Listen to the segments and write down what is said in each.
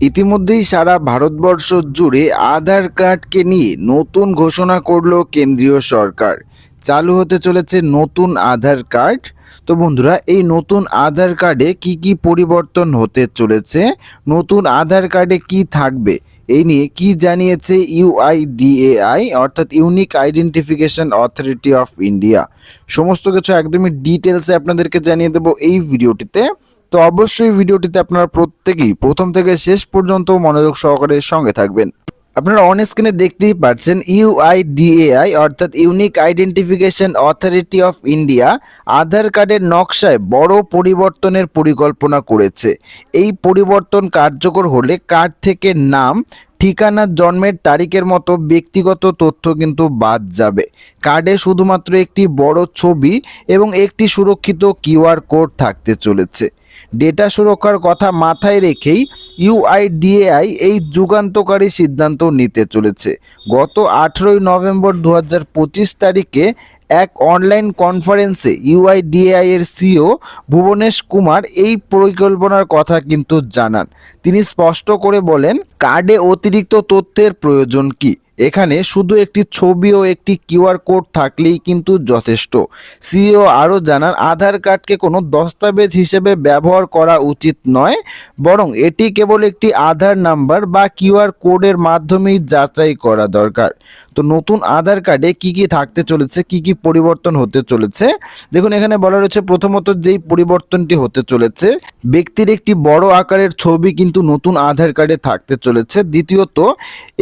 ইতিমধ্যেই সারা ভারতবর্ষ জুড়ে আধার কার্ডকে নিয়ে নতুন ঘোষণা করল কেন্দ্রীয় সরকার। চালু হতে চলেছে নতুন আধার কার্ড। তো বন্ধুরা, এই নতুন আধার কার্ডে কি কি পরিবর্তন হতে চলেছে? নতুন আধার কার্ডে কি থাকবে? এই নিয়ে কি জানিয়েছে ইউআইডিএআই অর্থাৎ unique identification authority of India সমস্ত কিছু একদমই ডিটেলসে আপনাদেরকে জানিয়ে দেবো এই ভিডিওটিতে তো অবশ্যই ভিডিওটিতে আপনারা প্রত্যেকেই প্রথম থেকে শেষ পর্যন্ত মনোযোগ সহকারে সঙ্গে থাকবেন। আপনারা অন স্ক্রিনে দেখতেই পাচ্ছেন ইউআইডিএআই অর্থাৎ unique identification authority of India Aadhaar কার্ডের নকশায় বড় পরিবর্তনের পরিকল্পনা করেছে। এই পরিবর্তন কার্যকর হলে কার্ড থেকে নাম, ঠিকানা, জন্মের তারিখের মতো ব্যক্তিগত তথ্য কিন্তু বাদ যাবে। কার্ডে শুধুমাত্র একটি বড় ছবি এবং একটি সুরক্ষিত কিউআর কোড থাকতে চলেছে। ডেটা সুরক্ষার কথা মাথায় রেখেই ইউআইডিএআই এই যুগান্তকারী সিদ্ধান্ত নিতে চলেছে। গত আঠেরোই নভেম্বর দু হাজার পঁচিশ তারিখে এক অনলাইন কনফারেন্সে ইউআইডিএআই এর সিও ভুবনেশ কুমার এই পরিকল্পনার কথা কিন্তু জানান। তিনি স্পষ্ট করে বলেন, কার্ডে অতিরিক্ত তথ্যের প্রয়োজন কি? এখানে শুধু একটি ছবি ও একটি কিউআর কোড থাকলেই কিন্তু যথেষ্ট। সিও আরও জানান, আধার কার্ডকে কোনো দস্তাবেজ হিসেবে ব্যবহার করা উচিত নয়, বরং এটি কেবল একটি আধার নাম্বার বা কিউআর কোডের মাধ্যমেই যাচাই করা দরকার। তো নতুন আধার কার্ডে কি কি থাকতে চলেছে, কি কি পরিবর্তন হতে চলেছে? দেখুন, এখানে বলা রয়েছে, প্রথমত যেই পরিবর্তনটি হতে চলেছে, ব্যক্তির একটি বড় আকারের ছবি কিন্তু নতুন আধার কার্ডে থাকতে চলেছে। দ্বিতীয়ত,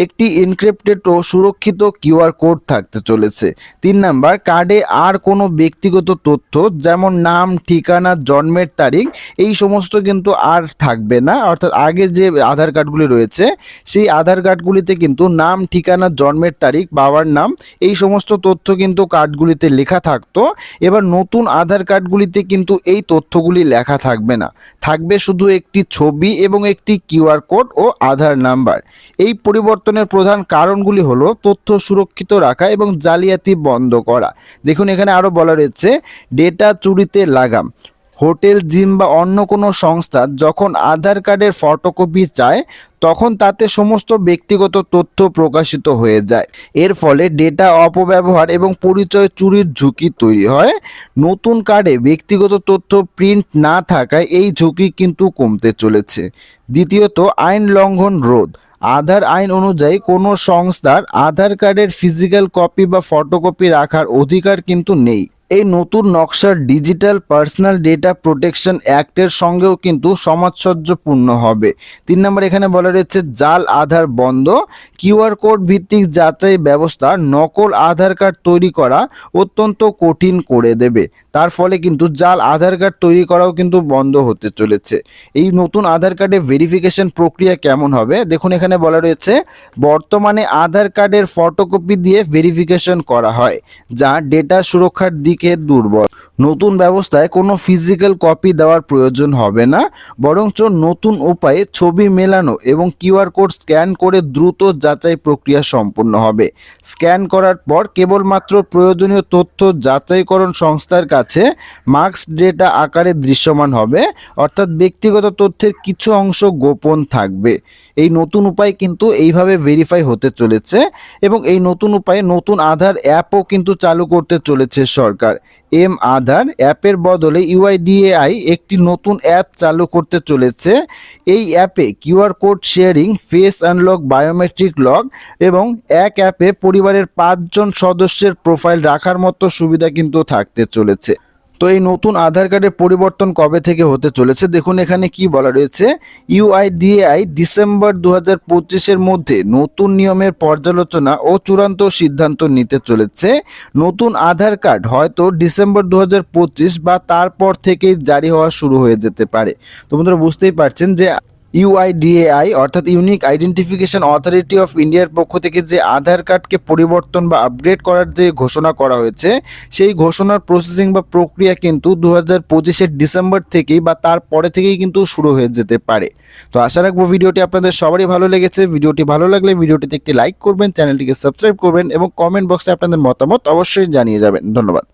একটি এনক্রিপ্টেড সুরক্ষিত কিউআর কোড থাকতে চলেছে। তিন নাম্বার কার্ডে আর কোনো ব্যক্তিগত তথ্য, যেমন নাম, ঠিকানা, জন্মের তারিখ, এই সমস্ত কিন্তু আর থাকবে না। অর্থাৎ আগে যে আধার কার্ডগুলি রয়েছে, সেই আধার কার্ডগুলিতে কিন্তু নাম, ঠিকানা, জন্মের তারিখ, বাবার নাম, এই সমস্ত তথ্য কিন্তু কার্ডগুলিতে লেখা থাকতো। এবার নতুন আধার কার্ডগুলিতে কিন্তু এই তথ্যগুলি লেখা থাকবে না। থাকবে শুধু একটি ছবি এবং একটি কিউআর কোড ও আধার নাম্বার। এই পরিবর্তনের প্রধান কারণগুলি হলো তথ্য সুরক্ষিত রাখা এবং জালিয়াতি বন্ধ করা। দেখুন, এখানে আরও বলা রয়েছে, ডেটা চুরিতে লাগাম। হোটেল, জিম বা অন্য কোনো সংস্থা যখন আধার কার্ডের ফটোকপি চায়, তখন তাতে সমস্ত ব্যক্তিগত তথ্য প্রকাশিত হয়ে যায়। এর ফলে ডেটা অপব্যবহার এবং পরিচয় চুরির ঝুঁকি তৈরি হয়। নতুন কার্ডে ব্যক্তিগত তথ্য প্রিন্ট না থাকায় এই ঝুঁকি কিন্তু কমতে চলেছে। দ্বিতীয়ত, আইন লঙ্ঘন রোধ। আধার আইন অনুযায়ী কোনো সংস্থার আধার কার্ডের ফিজিক্যাল কপি বা ফটোকপি রাখার অধিকার কিন্তু নেই। এই নতুন নকশার ডিজিটাল পার্সোনাল ডেটা প্রোটেকশন অ্যাক্টের সঙ্গেও কিন্তু সমাজসজ্জপূর্ণ হবে। তিন নম্বর এখানে বলা রয়েছে, জাল আধার বন্ধ কিউআর কোড ভিত্তিক যাচাই ব্যবস্থা, নকল আধার কার্ড তৈরি করা অত্যন্ত কঠিন করে দেবে। তার ফলে কিন্তু জাল আধার কার্ড তৈরি করাও কিন্তু বন্ধ হতে চলেছে। এই নতুন আধার কার্ডে ভেরিফিকেশন প্রক্রিয়া কেমন হবে? দেখুন, এখানে বলা রয়েছে, বর্তমানে আধার কার্ডের ফটোকপি দিয়ে ভেরিফিকেশন করা হয়, যা ডেটা সুরক্ষার দিকে দুর্বল। নতুন ব্যবস্থায় কোনো ফিজিক্যাল কপি দেওয়ার প্রয়োজন হবে না, বরঞ্চ নতুন উপায়ে ছবি মেলানো এবং কিউআর কোড স্ক্যান করে দ্রুত যাচাই প্রক্রিয়া সম্পন্ন হবে। স্ক্যান করার পর কেবলমাত্র প্রয়োজনীয় তথ্য যাচাইকরণ সংস্থার কাছে মার্কস ডেটা আকারে দৃশ্যমান হবে, অর্থাৎ ব্যক্তিগত তথ্যের কিছু অংশ গোপন থাকবে। এই নতুন উপায় কিন্তু এইভাবে ভেরিফাই হতে চলেছে এবং এই নতুন উপায়ে নতুন আধার অ্যাপও কিন্তু চালু করতে চলেছে সরকার। এম আধার অ্যাপের বদলে ইউআইডিএআই একটি নতুন অ্যাপ চালু করতে চলেছে। এই অ্যাপে QR code sharing face unlock biometric lock এবং এক অ্যাপে পরিবারের পাঁচজন সদস্যের প্রোফাইল রাখার মতো সুবিধা কিন্তু থাকতে চলেছে। তো এই নতুন আধার কার্ডের পরিবর্তন কবে থেকে হতে চলেছে? দেখুন, এখানে কি বলা রয়েছে? ইউআইডিএআই ডিসেম্বর দু হাজার মধ্যে নতুন নিয়মের পর্যালোচনা ও চূড়ান্ত সিদ্ধান্ত নিতে চলেছে। নতুন আধার কার্ড হয়তো ডিসেম্বর দু হাজার পঁচিশ বা তারপর থেকেই জারি হওয়া শুরু হয়ে যেতে পারে। তো বন্ধুরা, বুঝতেই পারছেন যে ইউআইডিএআই, অর্থাৎ ইউনিক আইডেন্টিফিকেশন অথরিটি অফ ইন্ডিয়ার পক্ষ থেকে যে আধার কার্ডকে পরিবর্তন বা আপগ্রেড করার যে ঘোষণা করা হয়েছে, সেই ঘোষণার প্রসেসিং বা প্রক্রিয়া কিন্তু দু হাজার পঁচিশের ডিসেম্বর থেকেই বা তারপরে থেকেই কিন্তু শুরু হয়ে যেতে পারে। তো আশা রাখব ভিডিওটি আপনাদের সবারই ভালো লেগেছে। ভিডিওটি ভালো লাগলে ভিডিওটিতে একটি লাইক করবেন, চ্যানেলটিকে সাবস্ক্রাইব করবেন এবং কমেন্ট বক্সে আপনাদের মতামত অবশ্যই জানিয়ে যাবেন। ধন্যবাদ।